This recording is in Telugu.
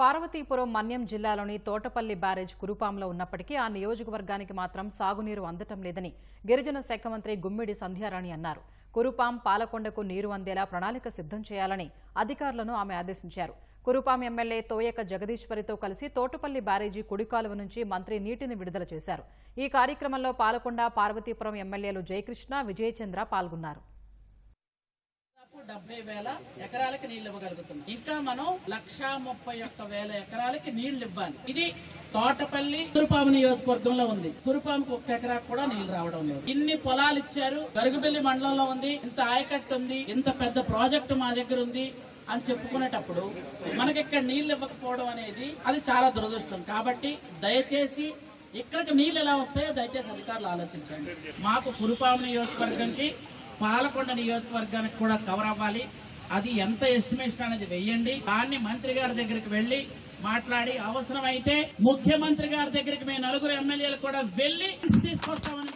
పార్వతీపురం మన్యం జిల్లాలోని తోటపల్లి బ్యారేజ్ కురుపాంలో ఉన్నప్పటికీ ఆ నియోజకవర్గానికి మాత్రం సాగునీరు అందటం లేదని గిరిజన శాఖ మంత్రి గుమ్మిడి సంధ్యారాణి అన్నారు. కురుపాం పాలకొండకు నీరు అందేలా ప్రణాళిక సిద్ధం చేయాలని అధికారులను ఆమె ఆదేశించారు. కురుపాం ఎమ్మెల్యే తోయక జగదీశ్వరితో కలిసి తోటపల్లి బ్యారేజీ కుడికాలువ నుంచి మంత్రి నీటిని విడుదల చేశారు. ఈ కార్యక్రమంలో పాలకొండ పార్వతీపురం ఎమ్మెల్యేలు జయకృష్ణ విజయచంద్ర పాల్గొన్నారు. డెబ్బై వేల ఎకరాలకి నీళ్ళు ఇవ్వగలుగుతున్నాం. ఇంకా మనం లక్షా ముప్పై ఒక్క వేల ఎకరాలకి నీళ్ళు ఇవ్వాలి. ఇది తోటపల్లి కురుపాము నియోజకవర్గంలో ఉంది. కురుపాముకు ఒక్క ఎకరా కూడా నీళ్ళు రావడం లేదు. ఇన్ని పొలాలు ఇచ్చారు. గరుగుబెల్లి మండలంలో ఉంది. ఇంత ఆయకట్టు ఉంది. ఇంత పెద్ద ప్రాజెక్టు మా దగ్గర ఉంది అని చెప్పుకునేటప్పుడు మనకి ఇక్కడ నీళ్ళు ఇవ్వకపోవడం అనేది అది చాలా దురదృష్టం. కాబట్టి దయచేసి ఇక్కడికి నీళ్ళు ఎలా వస్తాయో దయచేసి అధికారులు ఆలోచించండి. మాకు కురుపాము నియోజకవర్గంకి పాలకొండ నియోజకవర్గానికి కూడా కవర్ అవ్వాలి. అది ఎంత ఎస్టిమేషన్ అనేది వెయ్యండి. దాన్ని మంత్రి గారి దగ్గరికి వెళ్ళి మాట్లాడి అవసరమైతే ముఖ్యమంత్రి గారి దగ్గరికి మేము నలుగురు ఎమ్మెల్యేలు కూడా వెళ్ళి తీసుకొస్తామని